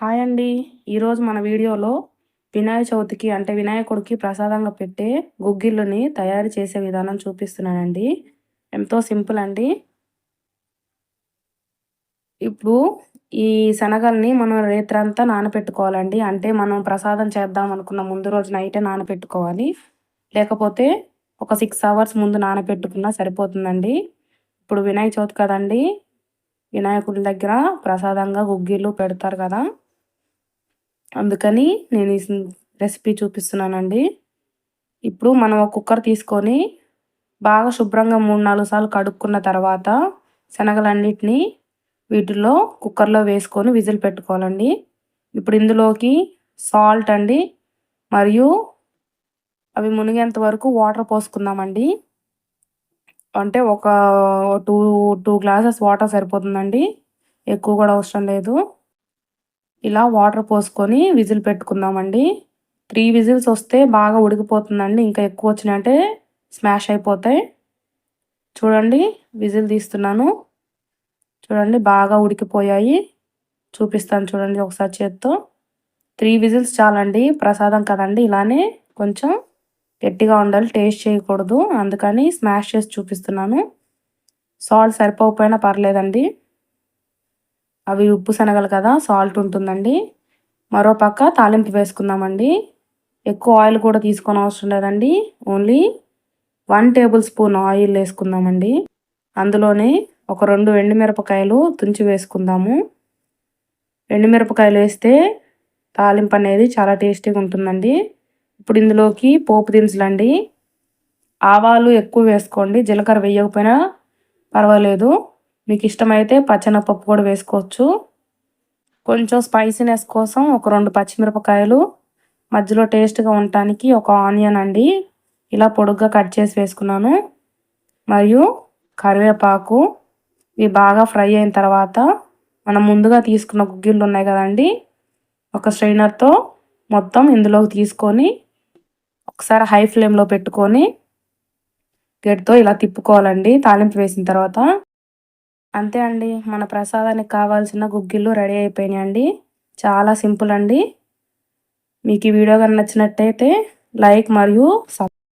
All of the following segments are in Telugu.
హాయ్ అండి. ఈరోజు మన వీడియోలో వినాయక చవితికి అంటే వినాయకుడికి ప్రసాదంగా పెట్టే గుగ్గిళ్ళని తయారు చేసే విధానం చూపిస్తున్నానండి. ఎంతో సింపుల్ అండి. ఇప్పుడు ఈ శనగల్ని మనం రేత్రంతా నానపెట్టుకోవాలండి. అంటే మనం ప్రసాదం చేద్దాం అనుకున్న ముందు రోజు నైటే నానపెట్టుకోవాలి. లేకపోతే ఒక సిక్స్ అవర్స్ ముందు నానపెట్టుకున్నా సరిపోతుందండి. ఇప్పుడు వినాయక చవితి కదండి. వినాయకుడి దగ్గర ప్రసాదంగా గుగ్గిళ్ళు పెడతారు కదా. అందుకని నేను ఈ రెసిపీ చూపిస్తున్నానండి. ఇప్పుడు మనం ఒక కుక్కర్ తీసుకొని బాగా శుభ్రంగా మూడు నాలుగు సార్లు కడుక్కున్న తర్వాత శనగలన్నిటిని వీటిలో కుక్కర్లో వేసుకొని విజిల్ పెట్టుకోవాలండి. ఇప్పుడు ఇందులోకి సాల్ట్ అండి మరియు అవి మునిగేంత వరకు వాటర్ పోసుకుందామండి. అంటే ఒక టూ టూ గ్లాసెస్ వాటర్ సరిపోతుందండి. ఎక్కువ కూడా అవసరం లేదు. ఇలా వాటర్ పోసుకొని విజిల్ పెట్టుకుందామండి. త్రీ విజిల్స్ వస్తే బాగా ఉడికిపోతుందండి. ఇంకా ఎక్కువ వచ్చినట్టే స్మాష్ అయిపోతాయి. చూడండి విజిల్ తీస్తున్నాను. చూడండి బాగా ఉడికిపోయాయి. చూపిస్తాను చూడండి ఒకసారి చేత్తో. త్రీ విజిల్స్ చాలండి. ప్రసాదం కదండి ఇలానే కొంచెం గట్టిగా ఉండాలి. టేస్ట్ చేయకూడదు. అందుకని స్మాష్ చేసి చూపిస్తున్నాను. సాల్ట్ సరిపోకపోయినా పర్లేదండి. అవి ఉప్పు శనగలు కదా సాల్ట్ ఉంటుందండి. మరో పక్క తాలింపు వేసుకుందామండి. ఎక్కువ ఆయిల్ కూడా తీసుకొని అవసరం లేదండి. Only one tablespoon oil వేసుకుందామండి. అందులోనే ఒక రెండు ఎండుమిరపకాయలు తుంచి వేసుకుందాము. ఎండుమిరపకాయలు వేస్తే తాలింపు అనేది చాలా టేస్టీగా ఉంటుందండి. ఇప్పుడు ఇందులోకి పోపు దినుసులండి. ఆవాలు ఎక్కువ వేసుకోండి. జీలకర్ర వేయకపోయినా పర్వాలేదు. మీకు ఇష్టమైతే పచ్చెనపప్పు కూడా వేసుకోవచ్చు. కొంచెం స్పైసీనెస్ కోసం ఒక రెండు పచ్చిమిరపకాయలు మధ్యలో టేస్ట్గా ఉండటానికి ఒక ఆనియన్ అండి. ఇలా పొడుగ్గా కట్ చేసి వేసుకున్నాను. మరియు కరివేపాకు ఇవి బాగా ఫ్రై అయిన తర్వాత మనం ముందుగా తీసుకున్న గుగ్గిళ్ళు ఉన్నాయి కదండి ఒక స్ట్రైనర్తో మొత్తం ఇందులోకి తీసుకొని ఒకసారి హై ఫ్లేమ్లో పెట్టుకొని గెట్తో ఇలా తిప్పుకోవాలండి. తాలింపు వేసిన తర్వాత అంతే అండి. మన ప్రసాదానికి కావాల్సిన గుగ్గిళ్ళు రెడీ అయిపోయినాయండి చాలా సింపుల్ అండి. మీకు ఈ వీడియో కానీ నచ్చినట్టయితే లైక్ మరియు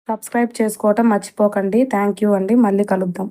సబ్స్క్రైబ్ చేసుకోవటం మర్చిపోకండి. థ్యాంక్ యూ అండి. మళ్ళీ కలుద్దాం.